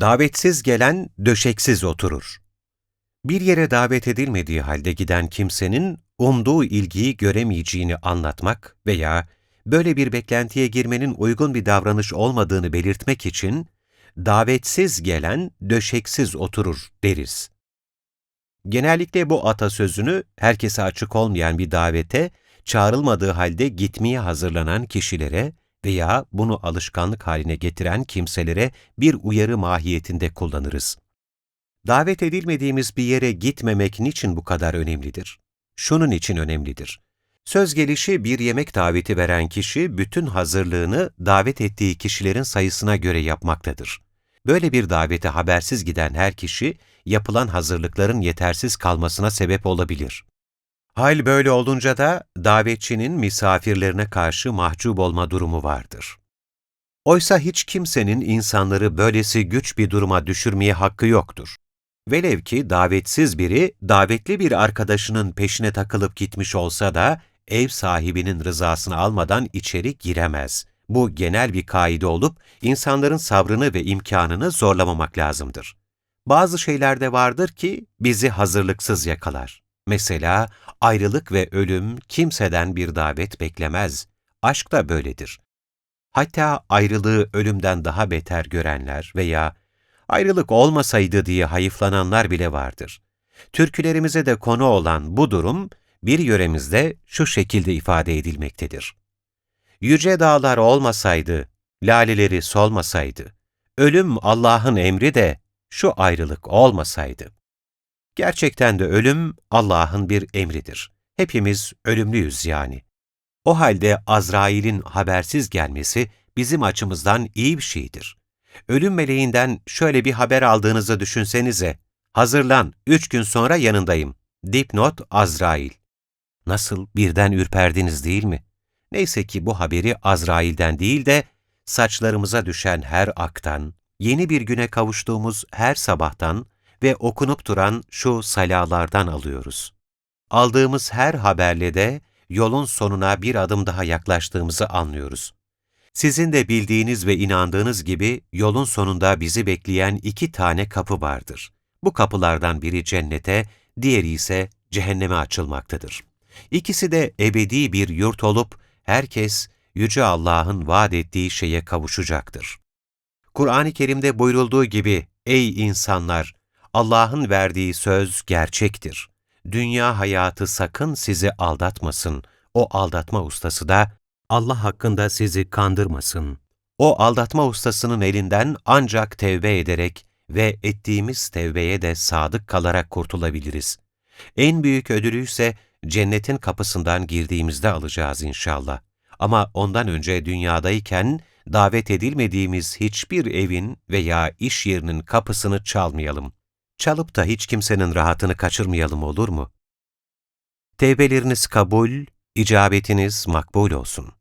Davetsiz gelen döşeksiz oturur. Bir yere davet edilmediği halde giden kimsenin umduğu ilgiyi göremeyeceğini anlatmak veya böyle bir beklentiye girmenin uygun bir davranış olmadığını belirtmek için davetsiz gelen döşeksiz oturur deriz. Genellikle bu atasözünü herkese açık olmayan bir davete çağrılmadığı halde gitmeye hazırlanan kişilere veya bunu alışkanlık haline getiren kimselere bir uyarı mahiyetinde kullanırız. Davet edilmediğimiz bir yere gitmemek niçin bu kadar önemlidir? Şunun için önemlidir. Söz gelişi bir yemek daveti veren kişi bütün hazırlığını davet ettiği kişilerin sayısına göre yapmaktadır. Böyle bir davete habersiz giden her kişi, yapılan hazırlıkların yetersiz kalmasına sebep olabilir. Hal böyle olunca da davetçinin misafirlerine karşı mahcup olma durumu vardır. Oysa hiç kimsenin insanları böylesi güç bir duruma düşürmeye hakkı yoktur. Velev ki davetsiz biri, davetli bir arkadaşının peşine takılıp gitmiş olsa da, ev sahibinin rızasını almadan içeri giremez. Bu genel bir kaide olup, insanların sabrını ve imkanını zorlamamak lazımdır. Bazı şeyler de vardır ki, bizi hazırlıksız yakalar. Mesela, ayrılık ve ölüm kimseden bir davet beklemez. Aşk da böyledir. Hatta ayrılığı ölümden daha beter görenler veya ayrılık olmasaydı diye hayıflananlar bile vardır. Türkülerimize de konu olan bu durum, bir yöremizde şu şekilde ifade edilmektedir. Yüce dağlar olmasaydı, laleleri solmasaydı, ölüm Allah'ın emri de şu ayrılık olmasaydı. Gerçekten de ölüm Allah'ın bir emridir. Hepimiz ölümlüyüz yani. O halde Azrail'in habersiz gelmesi bizim açımızdan iyi bir şeydir. Ölüm meleğinden şöyle bir haber aldığınızı düşünsenize. Hazırlan, üç gün sonra yanındayım. Dipnot Azrail. Nasıl birden ürperdiniz değil mi? Neyse ki bu haberi Azrail'den değil de saçlarımıza düşen her aktan, yeni bir güne kavuştuğumuz her sabahtan ve okunup duran şu salalardan alıyoruz. Aldığımız her haberle de yolun sonuna bir adım daha yaklaştığımızı anlıyoruz. Sizin de bildiğiniz ve inandığınız gibi yolun sonunda bizi bekleyen iki tane kapı vardır. Bu kapılardan biri cennete, diğeri ise cehenneme açılmaktadır. İkisi de ebedi bir yurt olup herkes Yüce Allah'ın vaat ettiği şeye kavuşacaktır. Kur'an-ı Kerim'de buyurulduğu gibi, Ey insanlar! Allah'ın verdiği söz gerçektir. Dünya hayatı sakın sizi aldatmasın. O aldatma ustası da Allah hakkında sizi kandırmasın. O aldatma ustasının elinden ancak tevbe ederek ve ettiğimiz tevbeye de sadık kalarak kurtulabiliriz. En büyük ödülü ise cennetin kapısından girdiğimizde alacağız inşallah. Ama ondan önce dünyadayken davet edilmediğimiz hiçbir evin veya iş yerinin kapısını çalmayalım. Çalıp da hiç kimsenin rahatını kaçırmayalım olur mu? Tevbeleriniz kabul, icabetiniz makbul olsun.